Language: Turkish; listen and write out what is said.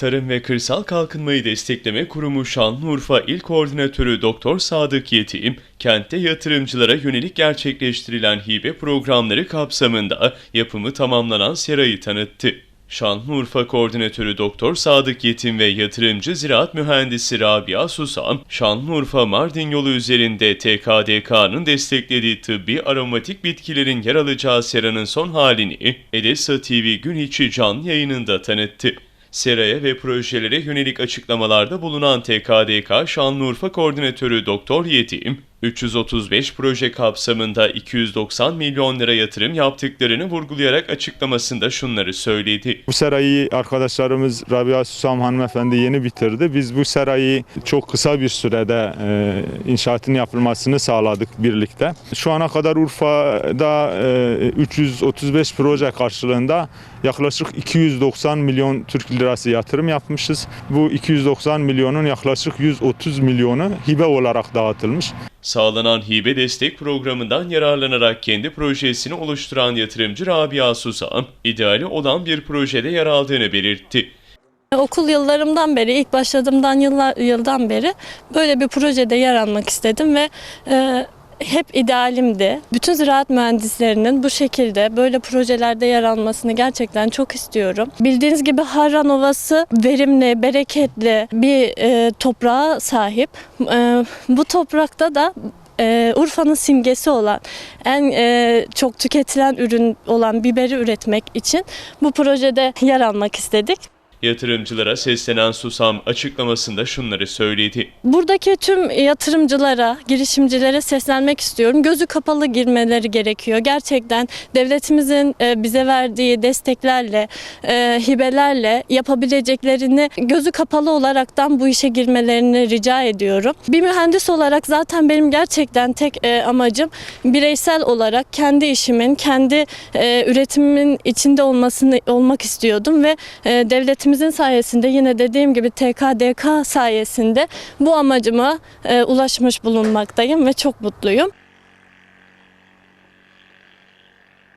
Tarım ve Kırsal Kalkınmayı Destekleme Kurumu Şanlıurfa İl Koordinatörü Doktor Sadık Yetim, kentte yatırımcılara yönelik gerçekleştirilen hibe programları kapsamında yapımı tamamlanan serayı tanıttı. Şanlıurfa Koordinatörü Doktor Sadık Yetim ve yatırımcı ziraat mühendisi Rabia Susam, Şanlıurfa Mardin yolu üzerinde TKDK'nın desteklediği tıbbi aromatik bitkilerin yer alacağı seranın son halini Edessa TV gün içi canlı yayınında tanıttı. Seraya ve projelere yönelik açıklamalarda bulunan TKDK Şanlıurfa Koordinatörü Doktor Yetim, 335 proje kapsamında 290 milyon lira yatırım yaptıklarını vurgulayarak açıklamasında şunları söyledi. Bu serayı arkadaşlarımız Rabia Susam hanımefendi yeni bitirdi. Biz bu serayı çok kısa bir sürede e, inşaatın yapılmasını sağladık birlikte. Şu ana kadar Urfa'da e, 335 proje karşılığında yaklaşık 290 milyon Türk lirası yatırım yapmışız. Bu 290 milyonun yaklaşık 130 milyonu hibe olarak dağıtılmış. Sağlanan hibe destek programından yararlanarak kendi projesini oluşturan yatırımcı Rabia Susam, ideali olan bir projede yer aldığını belirtti. Okul yıllarımdan beri, ilk başladığımdan yıllar, yıldan beri böyle bir projede yer almak istedim ve e, hep idealimdi. Bütün ziraat mühendislerinin bu şekilde böyle projelerde yer almasını gerçekten çok istiyorum. Bildiğiniz gibi Harran Ovası verimli, bereketli bir e, toprağa sahip. E, bu toprakta da e, Urfa'nın simgesi olan, en e, çok tüketilen ürün olan biberi üretmek için bu projede yer almak istedik. Yatırımcılara seslenen Susam açıklamasında şunları söyledi. Buradaki tüm yatırımcılara, girişimcilere seslenmek istiyorum. Gözü kapalı girmeleri gerekiyor. Gerçekten devletimizin e, bize verdiği desteklerle, e, hibelerle yapabileceklerini gözü kapalı olaraktan bu işe girmelerini rica ediyorum. Bir mühendis olarak zaten benim gerçekten tek e, amacım bireysel olarak kendi işimin, kendi üretimimin içinde olmasını olmak istiyordum ve e, devletimizin sayesinde yine dediğim gibi TKDK sayesinde bu amacıma e, ulaşmış bulunmaktayım ve çok mutluyum.